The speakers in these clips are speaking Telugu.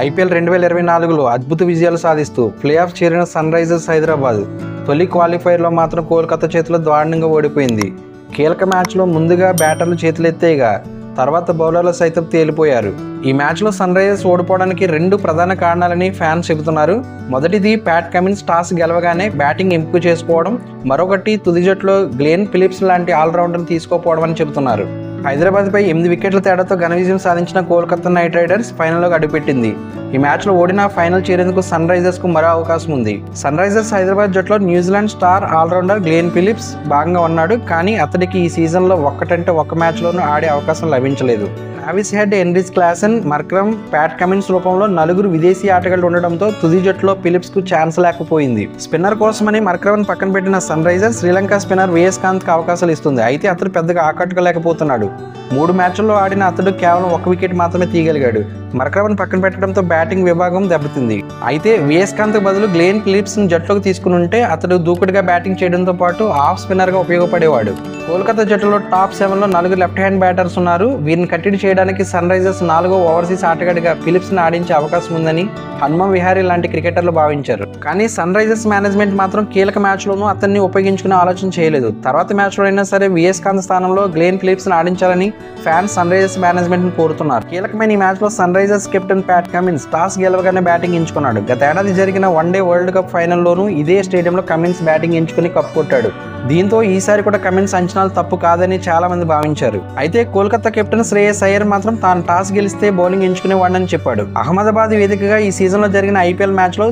ఐపీఎల్ రెండు వేల ఇరవై నాలుగులో అద్భుత విజయాలు సాధిస్తూ ప్లే ఆఫ్ చేరిన సన్ రైజర్స్ హైదరాబాద్ తొలి క్వాలిఫైర్లో మాత్రం కోల్కతా చేతిలో దారుణంగా ఓడిపోయింది. కీలక మ్యాచ్లో ముందుగా బ్యాటర్లు చేతులెత్తేగా తర్వాత బౌలర్లు సైతం తేలిపోయారు. ఈ మ్యాచ్లో సన్ రైజర్స్ ఓడిపోవడానికి రెండు ప్రధాన కారణాలని ఫ్యాన్స్ చెబుతున్నారు. మొదటిది ప్యాట్ కమిన్స్ టాస్ గెలవగానే బ్యాటింగ్ ఎంపిక చేసుకోవడం. మరొకటి తుది జట్టులో గ్లేన్ ఫిలిప్స్ లాంటి ఆల్రౌండర్ తీసుకోకపోవడం అని చెబుతున్నారు. హైదరాబాద్పై ఎనిమిది వికెట్ల తేడాతో ఘన విజయం సాధించిన కోల్కతా నైట్ రైడర్స్ ఫైనల్లోకి అడుగుపెట్టింది ఈ మ్యాచ్లో ఓడిన ఫైనల్ చేరేందుకు సన్ రైజర్స్కు మరో అవకాశం ఉంది. సన్ రైజర్స్ హైదరాబాద్ జట్టులో New Zealand star allrounder Glenn Phillips భాగంగా ఉన్నాడు కానీ అతడికి ఈ సీజన్లో ఒక్కటంటే ఒక్క మ్యాచ్లోనూ ఆడే అవకాశం లభించలేదు. Travis Head Heinrich Klaasen Markram Pat Cummins రూపంలో నలుగురు విదేశీ ఆటగాళ్ళు ఉండడంతో తుది జట్టులో ఫిలిప్స్కు ఛాన్స్ లేకపోయింది. స్పిన్నర్ కోసమని మర్క్రమ్ పక్కన పెట్టిన సన్ రైజర్స్ శ్రీలంక స్పిన్నర్ విఎస్ కాంత్కు అవకాశాలు ఇస్తుంది. అయితే అతడు పెద్దగా ఆకట్టుకోలేకపోతున్నాడు. మూడు మ్యాచ్ల్లో ఆడిన అతడు కేవలం ఒక వికెట్ మాత్రమే తీయగలిగాడు. మర్క్రమన్ పక్కన పెట్టడంతో బ్యాటింగ్ విభాగం దెబ్బతింది. అయితే విఎస్ కాంత్ బదులు గ్లేన్ ఫిలిప్స్ జట్టులోకి తీసుకుని ఉంటే అతడు దూకుడుగా బ్యాటింగ్ చేయడంతో పాటు ఆఫ్ స్పిన్నర్గా ఉపయోగపడేవాడు. కోల్కతా జట్టులో టాప్ సెవెన్ నలుగురు లెఫ్ట్ హ్యాండ్ బ్యాటర్స్ ఉన్నారు. వీరిని కట్టడి చేయడానికి సన్ రైజర్స్ నాలుగో ఓవర్సీస్ ఆటగాడిగా ఫిలిప్స్ను ఆడించే అవకాశం ఉందని హనుమ విహారీ లాంటి క్రికెటర్లు భావించారు. కానీ సన్ రైజర్స్ మేనేజ్మెంట్ మాత్రం కీలక మ్యాచ్లోనూ అతన్ని ఉపయోగించుకునే ఆలోచన చేయలేదు. తర్వాత మ్యాచ్లో అయినా సరే విఎస్ కాంత్ స్థానంలో గ్లేన్ ఫిలిప్స్ను ఆడించాలని ఫ్యాన్స్ సన్ రైజర్స్ మేనేజ్మెంట్ని కోరుతున్నారు. కీలకమైన ఈ మ్యాచ్లో Sunrisers captain Pat Cummins toss గెలవగానే batting ఎంచుకున్నాడు. గత ఏడాది జరిగిన వన్ డే వరల్డ్ కప్ ఫైనల్లోనూ ఇదే స్టేడియంలో కమిన్స్ బ్యాటింగ్ ఎంచుకుని కప్ కొట్టాడు. దీంతో ఈసారి కూడా కమిన్స్ అంచనాలు తప్పు కాదని చాలా మంది భావించారు. అయితే కోల్కతా కెప్టెన్ శ్రేయస్ అయ్యర్ మాత్రం తాను టాస్ గెలిస్తే బౌలింగ్ ఎంచుకునేవాడని చెప్పాడు. అహ్మదాబాద్ వేదికగా ఈ సీజన్లో జరిగిన ఐపీఎల్ మ్యాచ్లో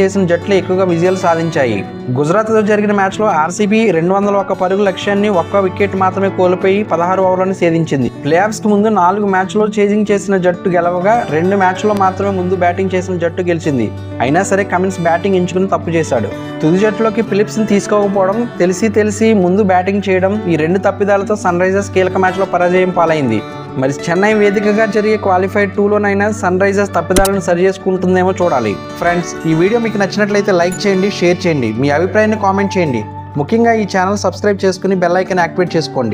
చేసిన జట్లు ఎక్కువగా విజయాలు సాధించాయి. గుజరాత్తో జరిగిన మ్యాచ్లో ఆర్సీబీ రెండు వందల ఒక్క పరుగు లక్ష్యాన్ని ఒక్క వికెట్ మాత్రమే కోల్పోయి పదహారు ఓవర్లను సేధించింది. ప్లే ఆఫ్స్కు ముందు నాలుగు మ్యాచ్లో చేజింగ్ చేసిన జట్టు గెలవగా రెండు మ్యాచ్లో మాత్రమే ముందు బ్యాటింగ్ చేసిన జట్టు గెలిచింది. అయినా సరే కమిన్స్ బ్యాటింగ్ ఎంచుకుని తప్పు చేశాడు. తుది జట్టులోకి ఫిలిప్స్ని తీసుకోకపోవడం తెలిసి తెలిసి ముందు బ్యాటింగ్ చేయడం ఈ రెండు తప్పిదాలతో సన్ రైజర్స్ కీలక మ్యాచ్లో పరాజయం పాలైంది. మరి చెన్నై వేదికగా జరిగే క్వాలిఫైడ్ టూలోనైనా సన్ రైజర్స్ తప్పిదాలను సరి చేసుకుంటుందేమో చూడాలి. ఫ్రెండ్స్ ఈ వీడియో మీకు నచ్చినట్లయితే లైక్ చేయండి షేర్ చేయండి. మీ అభిప్రాయాన్ని కామెంట్ చేయండి. ముఖ్యంగా ఈ ఛానల్ సబ్స్క్రైబ్ చేసుకుని బెల్ ఐకన్ యాక్టివేట్ చేసుకోండి.